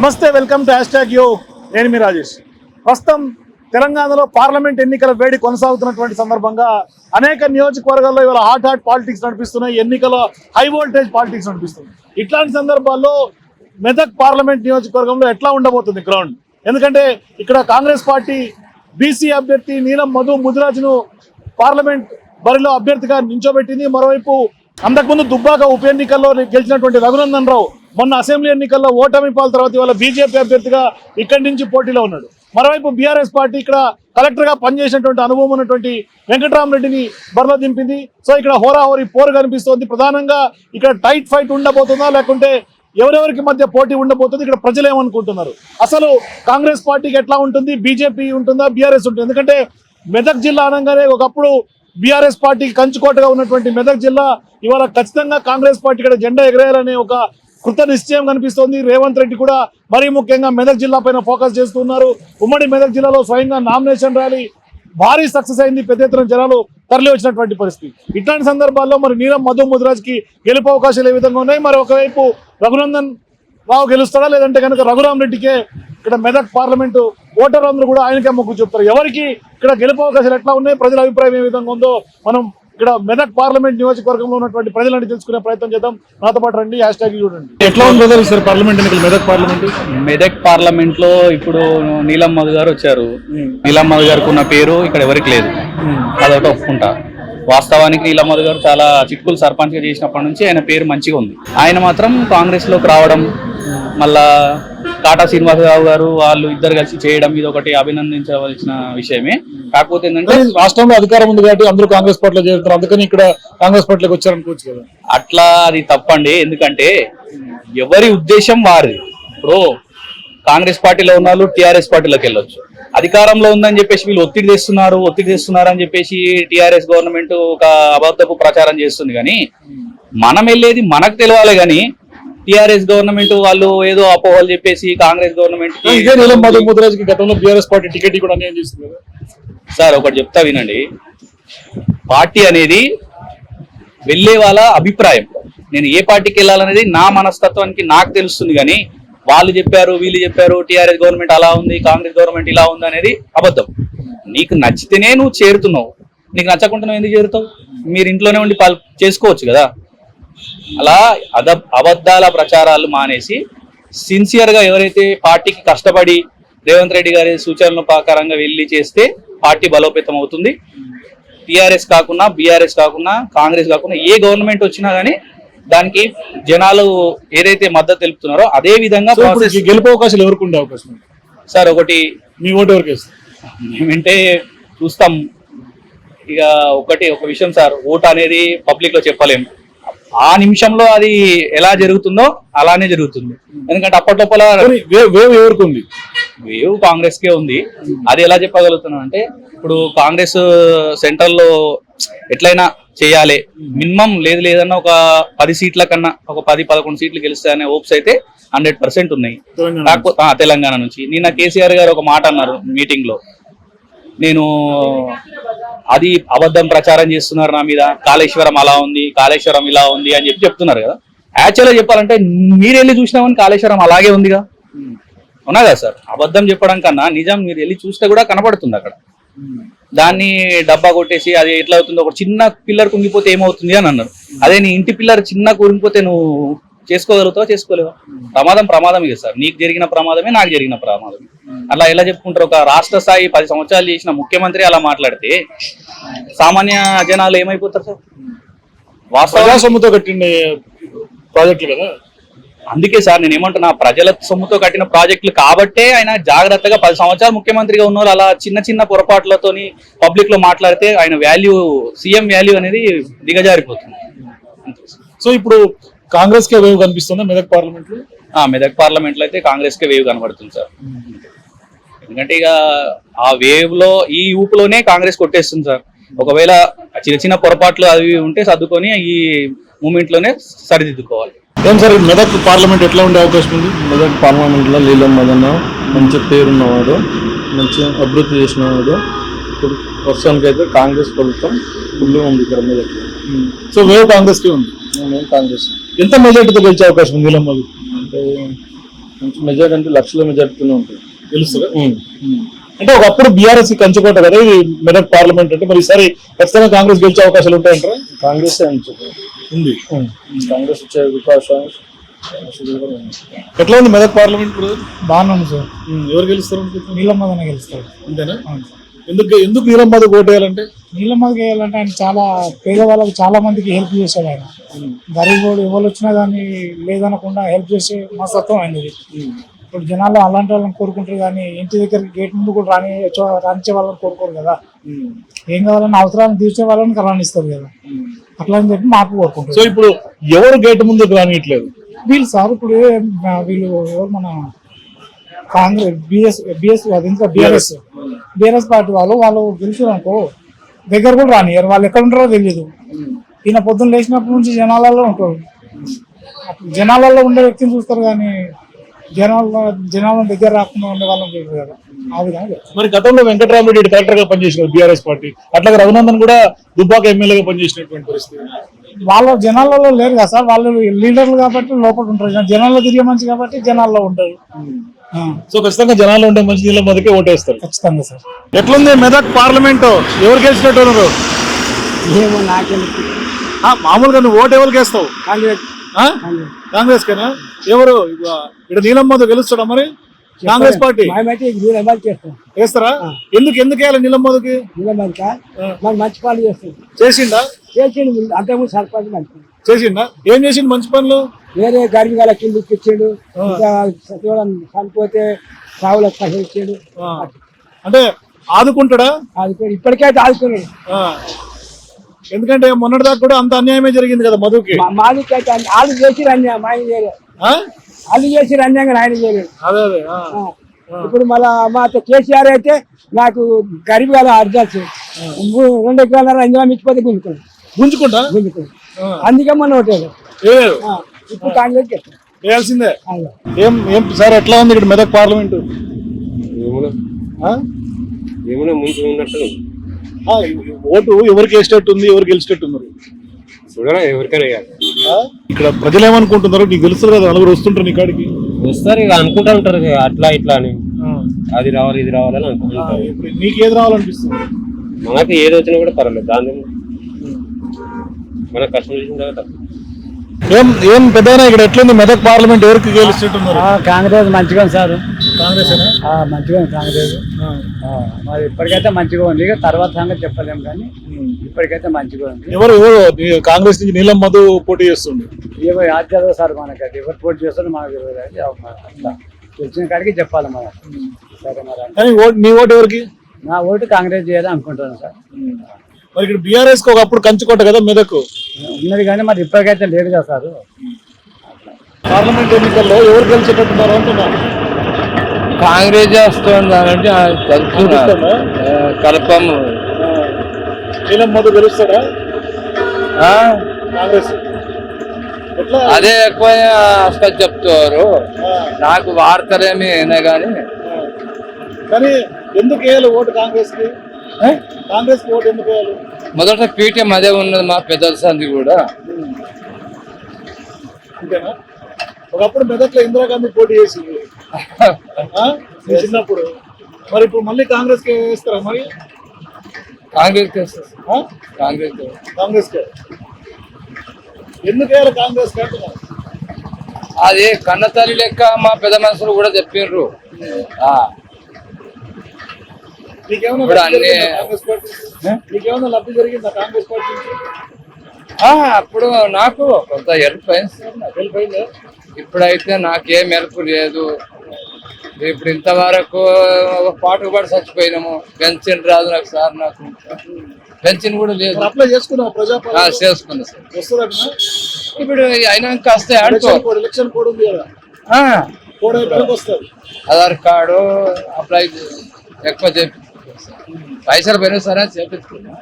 నమస్తే welcome to hashtag U. నేను మీ రాజేష్. ప్రస్తుతం తెలంగాణలో పార్లమెంట్ ఎన్నికల వేడి కొనసాగుతున్నటువంటి సందర్భంగా అనేక నియోజకవర్గాల్లో ఇవాళ హాట్ హాట్ పాలిటిక్స్ నడిపిస్తున్నాయి ఎన్నికల హై వోల్టేజ్ పాలిటిక్స్ నడిపిస్తుంది ఇట్లాంటి సందర్భాల్లో మెదక్ పార్లమెంట్ నియోజకవర్గంలో ఎట్లా ఉండబోతుంది గ్రౌండ్? ఎందుకంటే ఇక్కడ కాంగ్రెస్ పార్టీ బీసీ అభ్యర్థి నీలం మధు ముదిరాజును పార్లమెంట్ బరిలో అభ్యర్థిగా నించోబెట్టింది. మరోవైపు అంతకుముందు దుబ్బాక ఉప ఎన్నికల్లో గెలిచినటువంటి రఘునందన్ రావు మొన్న అసెంబ్లీ ఎన్నికల్లో ఓటమి పాల తర్వాత ఇవాళ బీజేపీ అభ్యర్థిగా ఇక్కడి నుంచి పోటీలో ఉన్నాడు. మరోవైపు బీఆర్ఎస్ పార్టీ ఇక్కడ కలెక్టర్గా పనిచేసినటువంటి అనుభవం ఉన్నటువంటి వెంకటరామరెడ్డిని బరిలో దింపింది. సో ఇక్కడ హోరాహోరీ పోరు కనిపిస్తోంది. ప్రధానంగా ఇక్కడ టైట్ ఫైట్ ఉండబోతుందా? లేకుంటే ఎవరెవరికి మధ్య పోటీ ఉండబోతుంది? ఇక్కడ ప్రజలు ఏమనుకుంటున్నారు? అసలు కాంగ్రెస్ పార్టీకి ఎట్లా ఉంటుంది? బీజేపీ ఉంటుందా? బీఆర్ఎస్ ఉంటుంది. ఎందుకంటే మెదక్ జిల్లా అనగానే ఒకప్పుడు బీఆర్ఎస్ పార్టీకి కంచుకోటగా ఉన్నటువంటి మెదక్ జిల్లా ఇవాళ ఖచ్చితంగా కాంగ్రెస్ పార్టీ ఇక్కడ జెండా ఎగరేయాలనే ఒక కృత నిశ్చయం కనిపిస్తోంది. రేవంత్ రెడ్డి కూడా మరీ ముఖ్యంగా మెదక్ జిల్లా పైన ఫోకస్ చేస్తున్నారు. ఉమ్మడి మెదక్ జిల్లాలో స్వయంగా నామినేషన్ ర్యాలీ భారీ సక్సెస్ అయింది. పెద్ద ఎత్తున జనాలు తరలి వచ్చినటువంటి పరిస్థితి. ఇట్లాంటి సందర్భాల్లో మరి నీలం మధు ముదిరాజ్కి గెలుపు అవకాశాలు ఏ విధంగా ఉన్నాయి? మరి ఒకవైపు రఘునందన్ రావు గెలుస్తాడా? లేదంటే కనుక రఘురామ్ రెడ్డికే ఇక్కడ మెదక్ పార్లమెంటు ఓటర్లు అందరూ కూడా ఆయనకే మొగ్గు చూపుతారు. ఎవరికి ఇక్కడ గెలుపు అవకాశాలు ఎట్లా ఉన్నాయి? ప్రజల అభిప్రాయం ఏ విధంగా ఉందో మనం ఇక్కడ మెదక్ పార్లమెంట్ నియోజకవర్గంలో ఉన్నటువంటి ప్రజలని తెలుసుకునే ప్రయత్నం చేద్దాం. నాతో పాటు రండి హ్యాష్ ట్యాగ్ చూడండి. ఎట్లా ఉంది సార్ పార్లమెంట్ ఎన్నికలు మెదక్ పార్లమెంట్? మెదక్ పార్లమెంట్లో ఇప్పుడు నీలం మధు గారు వచ్చారు. నీలం మధు గారికి ఉన్న పేరు ఇక్కడ ఎవరికి లేదు. అదొకటి ఒప్పుకుంటా. వాస్తవానికి నీలం మధు గారు చాలా చిక్కులు సర్పంచ్గా చేసినప్పటి నుంచి ఆయన పేరు మంచిగా ఉంది. ఆయన మాత్రం కాంగ్రెస్లోకి రావడం మళ్ళా టాటా శ్రీనివాసరావు గారు వాళ్ళు ఇద్దరు కలిసి చేయడం ఇది ఒకటి అభినందించవలసిన విషయమే. కాకపోతే ఏంటంటే రాష్ట్రంలో అధికారం ఉంది కాబట్టి అందరూ కాంగ్రెస్ పార్టీలో చేరుతారు అందుకని ఇక్కడ కాంగ్రెస్ పార్టీలోకి వచ్చారనుకోవచ్చు కదా. అట్లా అది తప్పండి. ఎందుకంటే ఎవరి ఉద్దేశం వారిది. ఇప్పుడు కాంగ్రెస్ పార్టీలో ఉన్న వాళ్ళు టిఆర్ఎస్ పార్టీలోకి వెళ్ళొచ్చు. అధికారంలో ఉందని చెప్పేసి వీళ్ళు ఒత్తిడి తెస్తున్నారు ఒత్తిడి తెస్తున్నారు అని చెప్పేసి టిఆర్ఎస్ గవర్నమెంట్ ఒక అబద్ధపు ప్రచారం చేస్తుంది. కానీ మనం వెళ్ళేది మనకు తెలియాలి కానీ టిఆర్ఎస్ గవర్నమెంట్ వాళ్ళు ఏదో అపోహలు చెప్పేసి కాంగ్రెస్ గవర్నమెంట్ ఇదే నీలం మధు ముదిరాజ్కి గతంలో బీఆర్ఎస్ పార్టీ టికెట్ కూడా అన్యాయం చేస్తుంది కదా. సార్ ఒకటి చెప్తా వినండి. పార్టీ అనేది వెళ్ళే వాళ్ళ అభిప్రాయం. నేను ఏ పార్టీకి వెళ్ళాలనేది నా మనస్తత్వానికి నాకు తెలుస్తుంది కానీ వాళ్ళు చెప్పారు వీళ్ళు చెప్పారు టీఆర్ఎస్ గవర్నమెంట్ అలా ఉంది కాంగ్రెస్ గవర్నమెంట్ ఇలా ఉంది అనేది అబద్ధం. నీకు నచ్చితేనే నువ్వు చేరుతున్నావు. నీకు నచ్చకుండా నువ్వు ఎందుకు చేరుతావు? మీరు ఇంట్లోనే ఉండి పాల్ చేసుకోవచ్చు కదా. అలా అద అబద్ధాల ప్రచారాలు మానేసి సిన్సియర్గా ఎవరైతే పార్టీకి కష్టపడి రేవంత్ రెడ్డి గారి సూచనల ప్రకారంగా వెళ్ళి చేస్తే పార్టీ బలోపేతం అవుతుంది. టిఆర్ఎస్ కాకుండా బీఆర్ఎస్ కాకుండా కాంగ్రెస్ కాకుండా ఏ గవర్నమెంట్ వచ్చినా గానీ దానికి జనాలు ఏదైతే మద్దతు తెలుపుతున్నారో అదే విధంగా గెలుపు అవకాశాలు ఎవరికి ఉండే అవకాశం? సార్ ఒకటి మీ ఓటు ఎవరికి మేమంటే చూస్తాం. ఇక ఒకటి ఒక విషయం సార్ ఓటు అనేది పబ్లిక్లో చెప్పలేం. ఆ నిమిషంలో అది ఎలా జరుగుతుందో అలానే జరుగుతుంది. ఎందుకంటే అప్పట్లోపల వేవ్ ఎవరికి ఉంది? వేవ్ కాంగ్రెస్ కే ఉంది. అది ఎలా చెప్పగలుగుతున్నాం అంటే ఇప్పుడు కాంగ్రెస్ సెంట్రల్లో ఎట్లయినా చేయాలి. మినిమం లేదు లేదన్నా ఒక పది సీట్ల కన్నా ఒక పది పదకొండు సీట్లు గెలుస్తాయనే హోప్స్ అయితే హండ్రెడ్ పర్సెంట్ ఉన్నాయి. కాకపోతే తెలంగాణ నుంచి. నిన్న కేసీఆర్ గారు ఒక మాట అన్నారు మీటింగ్లో నేను అది అబద్ధం ప్రచారం చేస్తున్నారు నా మీద. కాళేశ్వరం అలా ఉంది కాళేశ్వరం ఇలా ఉంది అని చెప్పి చెప్తున్నారు కదా. యాక్చువల్గా చెప్పాలంటే మీరు వెళ్ళి చూసినామని కాళేశ్వరం అలాగే ఉందిగా. అవునా కదా సార్? అబద్ధం చెప్పడం కన్నా నిజం మీరు వెళ్ళి చూస్తే కూడా కనపడుతుంది అక్కడ. దాన్ని డబ్బా కొట్టేసి అది ఎట్లా అవుతుందో ఒక చిన్న పిల్లర్ కుంగిపోతే ఏమవుతుంది అని అన్నారు. అదే నీ ఇంటి పిల్లర్ చిన్న కురింగిపోతే నువ్వు చేసుకోగలుగుతావా చేసుకోలేవా? ప్రమాదం ప్రమాదమే కదా సార్. నీకు జరిగిన ప్రమాదమే నాకు జరిగిన ప్రమాదమే. అలా ఎలా చెప్పుకుంటారు? ఒక రాష్ట్ర స్థాయి పది సంవత్సరాలు చేసిన ముఖ్యమంత్రి అలా మాట్లాడితే సామాన్య జనాలు ఏమైపోతారు సార్? వాస్తవం ప్రజాసొమ్ముతో కట్టిన ప్రాజెక్టులు కదా? అందుకే సార్ నేను ఏమంటున్నా ప్రజల సొమ్ముతో కట్టిన ప్రాజెక్టులు కాబట్టే ఆయన జాగ్రత్తగా పది సంవత్సరాలు ముఖ్యమంత్రిగా ఉన్న వాళ్ళు అలా చిన్న చిన్న పొరపాట్లతోని పబ్లిక్లో మాట్లాడితే ఆయన వాల్యూ సీఎం వాల్యూ అనేది దిగజారిపోతుంది. సో ఇప్పుడు కాంగ్రెస్ కే వేవ్ కనిపిస్తుంది మెదక్ పార్లమెంట్లో మెదక్ పార్లమెంట్లో అయితే కాంగ్రెస్ కే వేవ్ కనబడుతుంది సార్. ఎందుకంటే ఇక ఆ వేవ్లో ఈ ఊపులోనే కాంగ్రెస్ కొట్టేస్తుంది సార్. ఒకవేళ చిన్న చిన్న పొరపాట్లు అవి ఉంటే సర్దుకొని ఈ మూమెంట్లోనే సరిదిద్దుకోవాలి. ఏం సార్ మెదక్ పార్లమెంట్ ఎట్లా ఉండే అవకాశం ఉంది? మెదక్ పార్లమెంట్లో లీలం మదన్న మంచి పేరున్నవాడు మంచి అభివృద్ధి చేసినవాడు. ఇప్పుడు ప్రస్తుతానికి అయితే కాంగ్రెస్ ప్రభుత్వం ఫుల్ ఉంది ఇక్కడ మెదక్లో సో వేవ్ కాంగ్రెస్కి ఉంది? మేము కాంగ్రెస్. ఎంత మెజార్టీతో గెలిచే అవకాశం ఉంది అంటే మంచి మెజార్టీ అంటే లక్షల మెజార్టీతోనే ఉంటుంది. ఉమ్. అంటే ఒకప్పుడు బీఆర్ఎస్ కంచుకోట కదా ఇది మెదక్ పార్లమెంట్ అంటే మరి ఈసారి ఖచ్చితంగా కాంగ్రెస్ గెలిచే అవకాశాలు ఉంటాయంటారా? కాంగ్రెస్ ఉంది కాంగ్రెస్ వచ్చే అవకాశం ఎట్లా ఉంది మెదక్ పార్లమెంట్ ఇప్పుడు బాగానే ఉంది సార్. ఎవరు గెలుస్తారు? నీలమ్మదనే గెలుస్తాడు అంతేనా? ఎందుకు ఎందుకు నీలం మీద ఓటేయాలంటే నీలమ్మది వేయాలంటే ఆయన చాలా పేదవాళ్ళకి చాలా మందికి హెల్ప్ చేశాడు ఆయన. గరీబోడు ఎవరు వచ్చినా కానీ లేదనకుండా హెల్ప్ చేసే మనస్తత్వం ఆయనది. ఇప్పుడు జనాలు అలాంటి వాళ్ళని కోరుకుంటారు కానీ ఇంటి దగ్గరికి గేట్ ముందు కూడా రాని రానిచ్చే వాళ్ళని కోరుకోరు కదా. ఏం కావాలన్నా అవసరాలను తీర్చే వాళ్ళని రాణిస్తారు కదా. అట్లా అని చెప్పి మాకు సో కోరుకుంటారు ఇప్పుడు ఎవరు గేట్ ముందుకు రానియట్లేదు? వీళ్ళు సార్ ఇప్పుడు వీళ్ళు ఎవరు మన కాంగ్రెస్ బిఎస్ బిఎస్ అది ఇంకా బిఆర్ఎస్. బిఆర్ఎస్. పార్టీ వాళ్ళు వాళ్ళు గెలిచారు అనుకో దగ్గర కూడా రానియరు వాళ్ళు ఎక్కడ ఉంటారో తెలియదు ఈయన పొద్దున్న లేచినప్పటి నుంచి జనాలలో ఉంటారు. జనాలలో ఉండే వ్యక్తిని చూస్తారు కానీ జనాల జనాల దగ్గర రాకుండా ఉండే వాళ్ళని చూడరు కదా ఆ విధంగా. మరి గతంలో వెంకటరామరెడ్డి కలెక్టర్గా పనిచేసినారు బీఆర్ఎస్ పార్టీ అట్లాగే రఘునందన్ కూడా దుబ్బాక ఎమ్మెల్యేగా పనిచేసినటువంటి పరిస్థితి. వాళ్ళ జనాలలో లేరు కదా సార్ వాళ్ళు లీడర్లు కాబట్టి లోపల ఉంటారు. జనాల్లో తిరిగే మంచి కాబట్టి జనాల్లో ఉంటారు. ఆ, సో ఖచ్చితంగా జనాలు ఉంటే మంచి నీళ్ళ మొదకే ఓటేస్తారు. ఖచ్చితంగా సార్. ఎట్లుంది మెదక్ పార్లమెంట్? ఎవరు గెలిచినట్టు ఉన్నారు? మామూలుగా నువ్వు ఓటు ఎవరికి వేస్తావు? కాంగ్రెస్? కాంగ్రెస్ కేనా ఎవరు? ఇక్కడ నీలమ్మతో గెలుస్తాడా మరి? కాంగ్రెస్ పార్టీ? మేమైతే నిలబడి చేస్తాం వేస్తారా ఎందుకు ఎందుకు వేయాలి నిలబడిక మాకు మంచి పనులు చేస్తాం చేసిండా? చేసిండు అంతకుముందు సర్పంచ్ మంచి. చేసిండా? ఏం చేసిండు మంచి పనులు? వేరే గరిబి వాళ్ళ కింద ఇచ్చాడు సచివాలయం చనిపోతే సావులకు పైసలు ఇచ్చాడు. అంటే ఆదుకుంటాడా? ఆదుకోడు ఇప్పటికైతే ఆదుకున్నాడు. ఎందుకంటే మొన్నటిదాకా కూడా అంత అన్యాయమే జరిగింది కదా మధుకి. మా మాదికైతే అన్ని- వాళ్ళు చేసి అన్యాయం ఆయన చేయలేదు? వాళ్ళు చేసి అన్యాయంగా ఆయన చేయలేదు. అదే అదే. ఇప్పుడు మళ్ళా మా కేసీఆర్ అయితే నాకు గరిబి వాళ్ళ అర్జాల్సి రెండు ఎకరాల అంజనం ఇచ్చిపోతే గుంజుకున్నాడు గుంజుకుంటా. గుంజుకున్నాడు ఆ. అందుకే మన ఓటేది ఏ? ఇప్పుడు కాంగ్రెస్ అవును. ఏం ఏం సార్ ఎట్లా ఉంది ఇక్కడ మెదక్ పార్లమెంట్? ఏమైనా ముందు ఉన్నట్టు ఓటు ఎవరికి వేసేటట్టు ఉంది ఎవరు గెలిచేటట్టు ఉన్నారు చూడరా ఎవరికైనా? ఇక్కడ ప్రజలు ఏమనుకుంటున్నారు నీకు తెలుసు కదా నలుగురు వస్తుంటారు నీ కాడికి. వస్తారు ఇక అనుకుంటా ఉంటారు ఇక అట్లా ఇట్లా అని. అది రావాలి ఇది రావాలని అనుకుంటారు ఇప్పుడు నీకు ఏది రావాలనిపిస్తుంది? మనకి ఏది వచ్చినా కూడా పర్వాలేదు దాని మన కష్టం చేసిన తప్ప. ఏం ఏం పెద్దనా ఇక్కడ ఎట్లుంది? మెదక్ పార్లమెంట్ ఎవరికి గెలిచేట్టున్నారు కాంగ్రెస్ మంచిగా సార్. కాంగ్రెస్ మంచిగా కాంగ్రెస్. ఆ, మరి ఇప్పటికైతే మంచిగా ఉంది. ఇక తర్వాత సంగతి చెప్పలేము కానీ ఇప్పటికైతే మంచిగా ఉంది. ఎవరు ఎవరు? కాంగ్రెస్ నుంచి నీలం మధు పోటీ చేస్తుంది ఏవో యాద్ చదవ సార్ మనకి అది ఎవరు పోటీ చేస్తారో మనకు తెలిసిన కాడికి చెప్పాలి మనం. సరే మరి నీ ఓటు ఎవరికి? నా ఓటు కాంగ్రెస్ చేయాలి అనుకుంటున్నాను సార్. మరి ఇక్కడ బీఆర్ఎస్ ఒకప్పుడు కంచుకోట కదా మెదక్? ఉన్నది కానీ మరి ఇప్పటికైతే లేదు కదా సార్. పార్లమెంట్ ఎన్నికల్లో ఎవరు గెలిచేటట్టున్నారు అంటున్నా కాంగ్రెస్ వస్తుంది అంటే అనిపిస్తుందా? కలపము నీలం మధు గెలుస్తాడా? కాంగ్రెస్. అదే ఎక్కువ అసలు చెప్తారు. నాకు వార్తలేమి అయినా కానీ. కానీ ఎందుకు వేయాలి ఓటు కాంగ్రెస్కి కాంగ్రెస్ ఓటు ఎందుకు వేయాలి? మొదట పీఠం అదే ఉన్నది మా పెద్దల సంది కూడా. అంతేనా ఒకప్పుడు మెదక్లో ఇందిరాగాంధీ పోటీ చేసింది. చిన్నప్పుడు. మరి ఇప్పుడు మళ్ళీ కాంగ్రెస్కి వేస్తారా మరి? కాంగ్రెస్? కాంగ్రెస్ కాంగ్రెస్ కే ఎందుకు వేయాలి కాంగ్రెస్ అది కన్నతల్లి లెక్క మా పెద్ద మనుషులు కూడా చెప్పిండ్రు ఆ, నీకేమైనా ఇప్పుడు లబ్ధి జరిగిందా కాంగ్రెస్ పార్టీ అప్పుడు నాకు కొంత హెల్ప్ అయింది ఇప్పుడైతే నాకేం హెల్ప్ లేదు. ఇప్పుడు ఇంతవరకు ఒక పాటు పడి చచ్చిపోయినాము. పెన్షన్ రాదు నాకు సార్ నాకు. పెన్షన్ కూడా లేదు. అప్లై చేసుకున్నావు చేసుకున్నా సార్. ఇప్పుడు అయినాక ఆడుకో ఎలక్షన్ కోడ్ కోడ్ ఉంది కదా. కోడ్ ఆధార్ కార్డు అప్లై ఎక్కువ చెప్పి పైసలు పోయినా సరే చేపించుకున్నా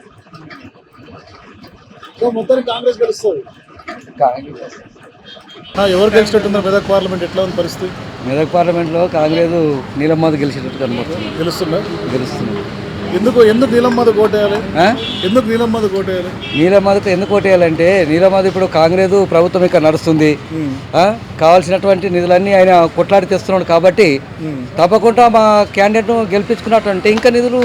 సో మొత్తానికి కాంగ్రెస్ గెలుస్తుంది. కాంగ్రెస్. ఆ, ఎవరు గెలిచినట్టుందో మెదక్ పార్లమెంట్ ఎట్లా ఉంది పరిస్థితి? మెదక్ పార్లమెంట్లో కాంగ్రెస్ నీలమ్మది గెలిచేటట్టు కనబడుతుంది. గెలుస్తుందా? గెలుస్తుంది. ఎందుకు ఎందుకు నీలమ్మది కోటేయాలి ఎందుకు నీలమ్మది కోటేయాలి నీలమదకు ఎందుకు ఓటేయాలంటే నీలమద ఇప్పుడు కాంగ్రెస్ ప్రభుత్వం ఇక్కడ నడుస్తుంది. ఆ, కావాల్సినటువంటి నిధులన్నీ ఆయన కొట్లాడి తెస్తున్నాడు కాబట్టి తప్పకుండా మా క్యాండిడేట్ను గెలిపించుకున్నట్టు ఇంకా నిధులు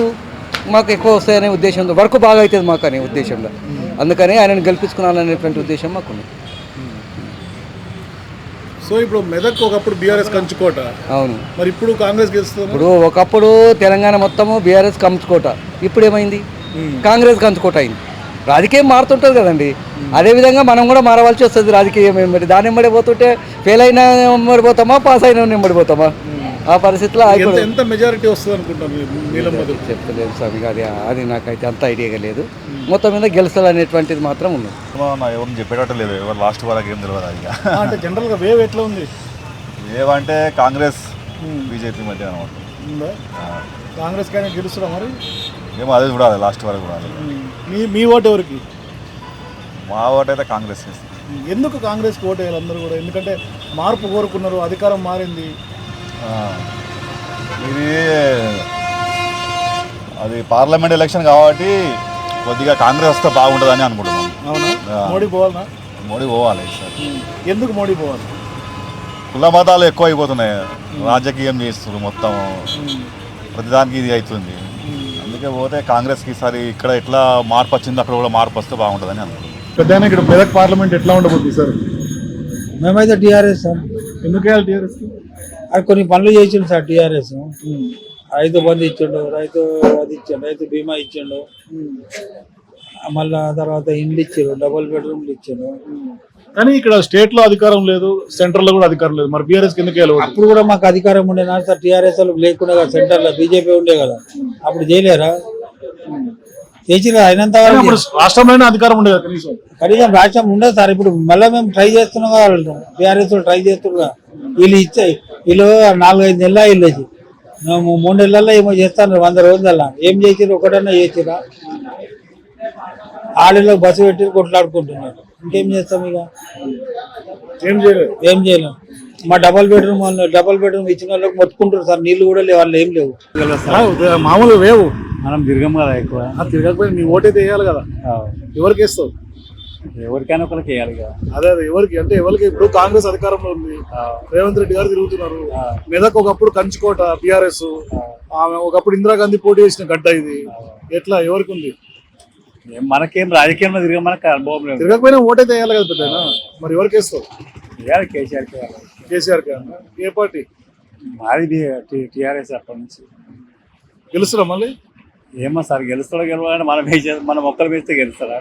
మాకు ఎక్కువ వస్తాయనే ఉద్దేశంతో వర్క్ బాగా అవుతుంది మాకు అనే ఉద్దేశంలో. అందుకని ఆయనను గెలిపించుకున్నాలనేటువంటి ఉద్దేశం మాకుంది సో ఇప్పుడు మెదక్ ఒకప్పుడు బీఆర్ఎస్ కంచుకోట. అవును. మరి ఇప్పుడు కాంగ్రెస్ గెలుస్తుంది? ఇప్పుడు ఒకప్పుడు తెలంగాణ మొత్తము బీఆర్ఎస్ కంచుకోట. ఇప్పుడు ఏమైంది కాంగ్రెస్ కంచుకోట అయింది. రాజకీయం మారుతుంటుంది కదండి. అదేవిధంగా మనం కూడా మారవలసి వస్తుంది రాజకీయం మరి దాని వెంబడి పోతుంటే ఫెయిల్ అయినా పోతామా? పాస్ అయినా పోతామా? ఆ పరిస్థితిలో ఎంత మెజారిటీ వస్తుంది అనుకుంటాను చెప్తలేదు స్వామి అది అది నాకైతే అంత ఐడియాగా లేదు. మొత్తం మీద గెలుస్తుంది అనేటువంటిది మాత్రం ఉంది. నా ఎవరిని చెప్పేటట్టు లేదు. ఎవరు లాస్ట్ వరకు ఏం తెలియదు అది. అంటే జనరల్గా వేవ్ ఎట్లా ఉంది? ఏమంటే కాంగ్రెస్ బీజేపీ మధ్య అనమాట. ఉందా? కాంగ్రెస్ కానీ గెలుస్తున్నా మరి? ఏమో అదే చూడాలి లాస్ట్ వరకు చూడాలి. మీ మీ ఓటు ఎవరికి? మా ఓటు అయితే కాంగ్రెస్ ఎందుకు కాంగ్రెస్ ఓటు వేయాలి అందరూ కూడా? ఎందుకంటే మార్పు కోరుకున్నారు అధికారం మారింది. ఇది అది పార్లమెంట్ ఎలక్షన్ కాబట్టి కొద్దిగా కాంగ్రెస్ వస్తే బాగుంటుందని అనుకుంటున్నాం. అవునా. మోడీ పోవాలనా? మోడీ పోవాలి సార్. ఎందుకు మోడీ పోవాలి? కుల మతాలు ఎక్కువ అయిపోతున్నాయి. రాజకీయం చేస్తున్నారు మొత్తం. ప్రతిదానికి ఇది అవుతుంది. అందుకే పోతే కాంగ్రెస్కి ఈసారి ఇక్కడ ఎట్లా మార్పు వచ్చిందో అక్కడ కూడా మార్పు వస్తే బాగుంటుందని అనుకుంటున్నాం. పెద్ద ఇక్కడ మెదక్ పార్లమెంట్ ఎట్లా ఉండబోతుంది సార్? మేమైతే టీఆర్ఎస్ సార్. ఎందుకు టీఆర్ఎస్ అది కొన్ని పనులు చేసిండు సార్ టీఆర్ఎస్. రైతు బంధు ఇచ్చిండు రైతు అది ఇచ్చిండు రైతు బీమా ఇచ్చిండు. మళ్ళా తర్వాత ఇండ్లు ఇచ్చారు డబుల్ బెడ్రూమ్లు ఇచ్చారు కానీ ఇక్కడ స్టేట్లో అధికారం లేదు సెంట్రల్లో కూడా అధికారం లేదు. మరి బీఆర్ఎస్ ఓటు? అప్పుడు కూడా మాకు అధికారం ఉండే నా సార్ టీఆర్ఎస్ లేకుండా సెంటర్లో బీజేపీ ఉండే కదా. అప్పుడు చేయలేరా? చేసిరా? అయినంత రాష్ట్రంలోనే అధికారం ఉండేది కనీసం. కనీసం రాష్ట్రం ఉండదు సార్. ఇప్పుడు మళ్ళీ మేము ట్రై చేస్తున్నాం కదా టీఆర్ఎస్ ట్రై చేస్తున్నారు వీళ్ళు ఇచ్చే వీళ్ళు నాలుగైదు నెలల మేము మూడు నెలల్లో ఏమో చేస్తాను వంద రోజులల్లా. ఏం చేసిరు ఒకటన్నా చేసిరా ఆడలో బస్సు పెట్టి కొట్లాడుకుంటున్నారు. ఇంకేం చేస్తాం ఇక? ఏం చేయలేదు. ఏం చేయలేం. మా డబల్ బెడ్రూమ్ వాళ్ళు డబల్ బెడ్రూమ్ ఇచ్చిన వాళ్ళకి మొత్తుకుంటారు సార్. నీళ్ళు కూడా లేవు వాళ్ళు ఏం లేవు. మామూలు వేవు మనం తిరగం కదా ఎక్కువ. తిరగకపోయినా మీ ఓటైతే వేయాలి కదా. ఎవరికి వేస్తావు? ఎవరికైనా ఒకరికి వేయాలి కదా. అదే అదే ఎవరికి? అంటే ఎవరికి? ఇప్పుడు కాంగ్రెస్ అధికారంలో ఉంది. రేవంత్ రెడ్డి గారు తిరుగుతున్నారు. మెదక్ ఒకప్పుడు కంచుకోట బీఆర్ఎస్. ఆమె ఒకప్పుడు ఇందిరాగాంధీ పోటీ చేసిన గడ్డ ఇది. ఎట్లా? ఎవరికి ఉంది? మనకేం రాజకీయంలో తిరగ మనకు అనుభవం లేదు. తిరగకపోయినా ఓటైతే వేయాలి కదా పెద్ద మరి ఎవరికి వేస్తావు వేయాలి కేసీఆర్ కేసీఆర్ ఏ పార్టీ? మాది టీఆర్ఎస్ అప్పటి నుంచి. గెలుస్తున్నా మళ్ళీ? ఏమో సార్ గెలుస్తాడో గెలవాలంటే మనం వేసే మనం ఒక్కరు వేస్తే గెలుస్తారా